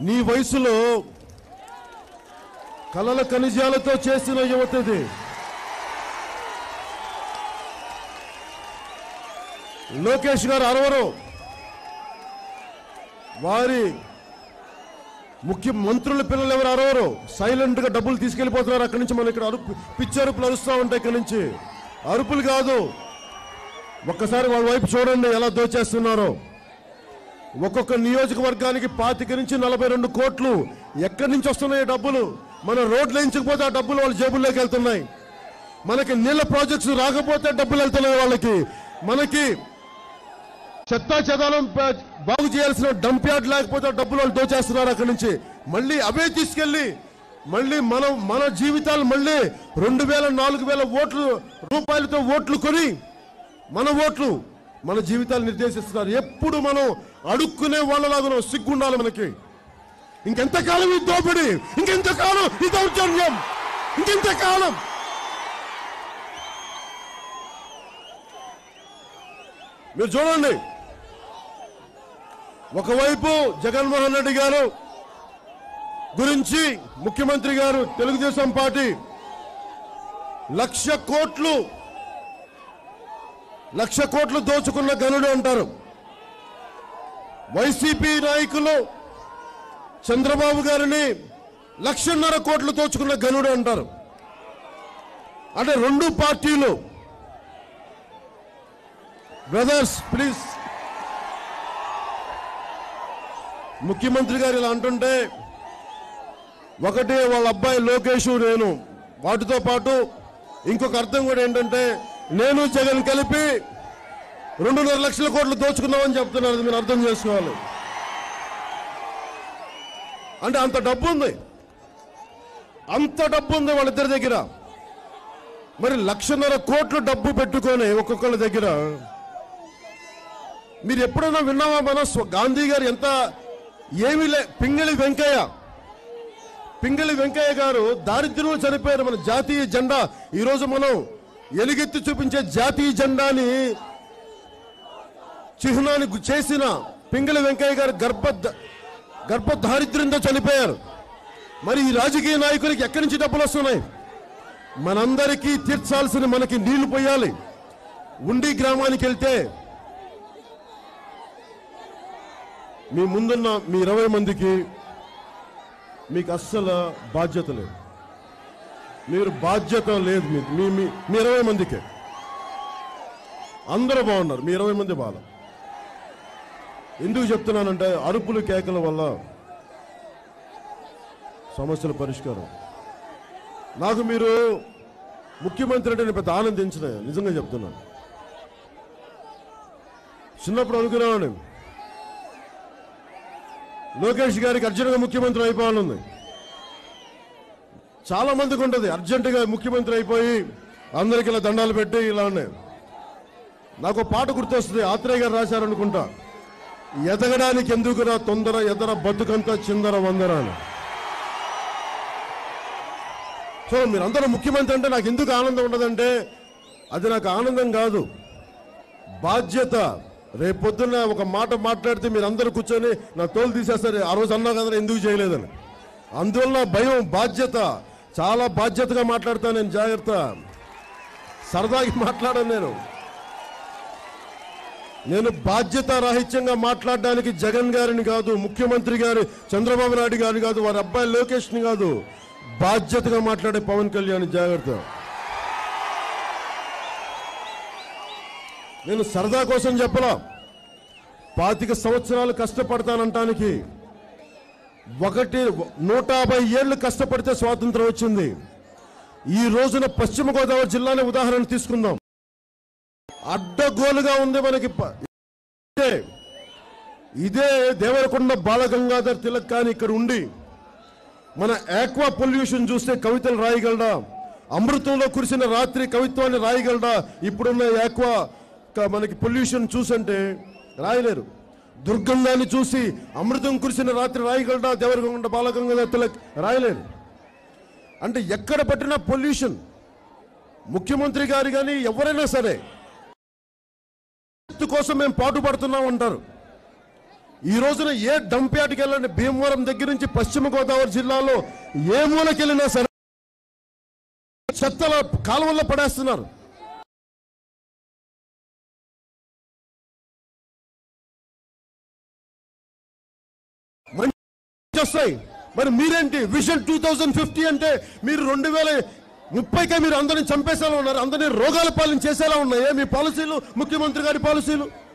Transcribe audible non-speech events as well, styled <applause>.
నీ వయసులో కలల ఖనిజాలతో చేసిన యువతది. లోకేష్ గారు అరవరు. వారి ముఖ్య మంత్రుల పిల్లలు ఎవరు అరవరు. సైలెంట్గా డబ్బులు తీసుకెళ్ళిపోతున్నారు అక్కడి నుంచి మనం ఇక్కడ అరుపు పిచ్చి అరుపులు అరుస్తూ ఉంటాయి ఇక్కడ నుంచి. అరుపులు కాదు. ఒక్కసారి వాళ్ళ వైపు చూడండి ఎలా దోచేస్తున్నారో. ఒక్కొక్క నియోజకవర్గానికి పాతిక నుంచి నలభై రెండు కోట్లు ఎక్కడి నుంచి వస్తున్నాయి డబ్బులు? మన రోడ్లు ఎంచకపోతే ఆ డబ్బులు వాళ్ళ జేబుల్లోకి వెళ్తున్నాయి. మనకి నీళ్ళ ప్రాజెక్ట్స్ రాకపోతే డబ్బులు వెళ్తున్నాయి వాళ్ళకి. మనకి చెత్తా చెదాలం బాగు చేయాల్సిన డంప్ యార్డ్ లేకపోతే డబ్బులు వాళ్ళు దోచేస్తున్నారు అక్కడి నుంచి. మళ్ళీ అవే తీసుకెళ్ళి మళ్ళీ మనం మన జీవితాలు మళ్ళీ రెండు వేల నాలుగు వేల ఓట్లు రూపాయలతో ఓట్లు కొని మన ఓట్లు మన జీవితాలు నిర్దేశిస్తున్నారు. ఎప్పుడు మనం అడుక్కునే వాళ్ళలాగా సిగ్గుండాలి మనకి. ఇంకెంతకాలం ఈ దోపిడి? ఇంకెంతకాలం ఈ దౌర్జన్యం? ఇంకెంతకాలం? మీరు చూడండి. ఒకవైపు జగన్మోహన్ రెడ్డి గారు గురించి ముఖ్యమంత్రి గారు తెలుగుదేశం పార్టీ లక్ష కోట్లు లక్ష కోట్లు దోచుకున్న గనుడు అంటారు. వైసీపీ నాయకులు చంద్రబాబు గారిని లక్షన్నర కోట్లు దోచుకున్న గనుడు అంటారు. అంటే రెండు పార్టీలు. బ్రదర్స్ ప్లీజ్ ముఖ్యమంత్రి గారు ఇలా అంటుంటే ఒకటి వాళ్ళ అబ్బాయి లోకేష్ నేను. వాటితో పాటు ఇంకొక అర్థం కూడా ఏంటంటే నేను జగన్ కలిపి రెండున్నర లక్షల కోట్లు దోచుకున్నామని చెప్తున్నారు. మీరు అర్థం చేసుకోవాలి. అంటే అంత డబ్బు ఉంది. అంత డబ్బు ఉంది వాళ్ళిద్దరి దగ్గర. మరి లక్షన్నర కోట్లు డబ్బు పెట్టుకొని ఒక్కొక్కళ్ళ దగ్గర. మీరు ఎప్పుడైనా విన్నామా మన గాంధీ గారు ఎంత ఏమీ లే పింగళి వెంకయ్య. పింగళి వెంకయ్య గారు దారిద్ర్యంలో చనిపోయారు. మన జాతీయ జెండా ఈరోజు మనం ఎలుగెత్తి చూపించే జాతీయ జెండాని చిహ్నాన్ని చేసిన పింగళి వెంకయ్య గారు గర్భ గర్భ దారిద్ర్యంతో చనిపోయారు. మరి ఈ రాజకీయ నాయకులకి ఎక్కడి నుంచి డబ్బులు వస్తున్నాయి? మనందరికీ తీర్చాల్సిన మనకి నీళ్ళు పోయాలి. ఉండి గ్రామానికి వెళ్తే మీ ముందున్న మీ ఇరవై మందికి మీకు అస్సలు బాధ్యత లేదు. మీరు బాధ్యత లేదు మీకు మీ మీ మీ ఇరవై మందికే. అందరూ బాగున్నారు మీ ఇరవై మంది బాగా ఎందుకు చెప్తున్నానంటే అరుపులు కేకల వల్ల సమస్యల పరిష్కారం. నాకు మీరు ముఖ్యమంత్రి అంటే నేను పెద్ద ఆనందించిన నిజంగా చెప్తున్నాను. చిన్నప్పుడు అనుకునేవాడిని. లోకేష్ గారికి అర్జునగా ముఖ్యమంత్రి అయిపోవాలని చాలా మందికి ఉంటుంది. అర్జెంటుగా ముఖ్యమంత్రి అయిపోయి అందరికి ఇలా దండాలు పెట్టి ఇలా ఉన్నాయి నాకు పాట గుర్తొస్తుంది. ఆత్రేయ గారు రాశారనుకుంటా. ఎదగడానికి ఎందుకురా తొందర ఎదర బతుకంతా చిందర వందర అని. సో మీరందరూ ముఖ్యమంత్రి అంటే నాకు ఎందుకు ఆనందం ఉండదంటే అది నాకు ఆనందం కాదు. బాధ్యత. రేపొద్దున ఒక మాట మాట్లాడితే మీరు అందరూ కూర్చొని నా తోలు తీసేస్తారు. ఆ రోజు అన్నా కదా ఎందుకు చేయలేదని. అందువల్ల భయం బాధ్యత. చాలా బాధ్యతగా మాట్లాడతాను నేను జాగ్రత్త. సరదాకి <laughs> మాట్లాడను నేను. నేను బాధ్యత రాహిత్యంగా మాట్లాడడానికి జగన్ గారిని కాదు ముఖ్యమంత్రి గారి చంద్రబాబు నాయుడు గారిని కాదు వారి అబ్బాయి లోకేష్ని కాదు బాధ్యతగా మాట్లాడే పవన్ కళ్యాణ్ జాగ్రత్త. నేను సరదా కోసం చెప్పలా. పాతిక సంవత్సరాలు కష్టపడతానంటానికి ఒకటి నూట యాభై ఏళ్ళు కష్టపడితే స్వాతంత్రం వచ్చింది. ఈ రోజున పశ్చిమ గోదావరి జిల్లాని ఉదాహరణ తీసుకుందాం. అడ్డగోలుగా ఉంది మనకి ఇదే. దేవరకొండ బాలగంగాధర్ తిలక్ కానీ ఇక్కడ ఉండి మన ఆక్వా పొల్యూషన్ చూస్తే కవితలు రాయగలడా? అమృతంలో కురిసిన రాత్రి కవిత్వాన్ని రాయగలడా? ఇప్పుడున్న ఆక్వా క- మనకి పొల్యూషన్ చూసంటే రాయలేరు. దుర్గంధాన్ని చూసి అమృతం కురిసిన రాత్రి రాయగలడా దేవరగొండ బాలగంగాధర్ తిలక్ రాయలేరు అంటే ఎక్కడ పట్టినా పొల్యూషన్. ముఖ్యమంత్రి గారు కానీ ఎవరైనా సరే భవిష్యత్తు కోసం మేము పాటుపడుతున్నాం అంటారు. ఈ రోజున ఏ డంప్యార్డ్కి వెళ్ళండి భీమవరం దగ్గర నుంచి పశ్చిమ గోదావరి జిల్లాలో ఏ మూలకెళ్ళినా సరే చెత్తల కాలువల్లో పడేస్తున్నారు. వస్తాయి మరి మీరేంటి? విజన్ టూ థౌజండ్ ఫిఫ్టీ అంటే మీరు రెండు వేల ముప్పైకే మీరు అందరిని చంపేసేలా ఉన్నారు. అందరినీ రోగాల పాలన చేసేలా ఉన్నాయే మీ పాలసీలు? ముఖ్యమంత్రి గారి పాలసీలు?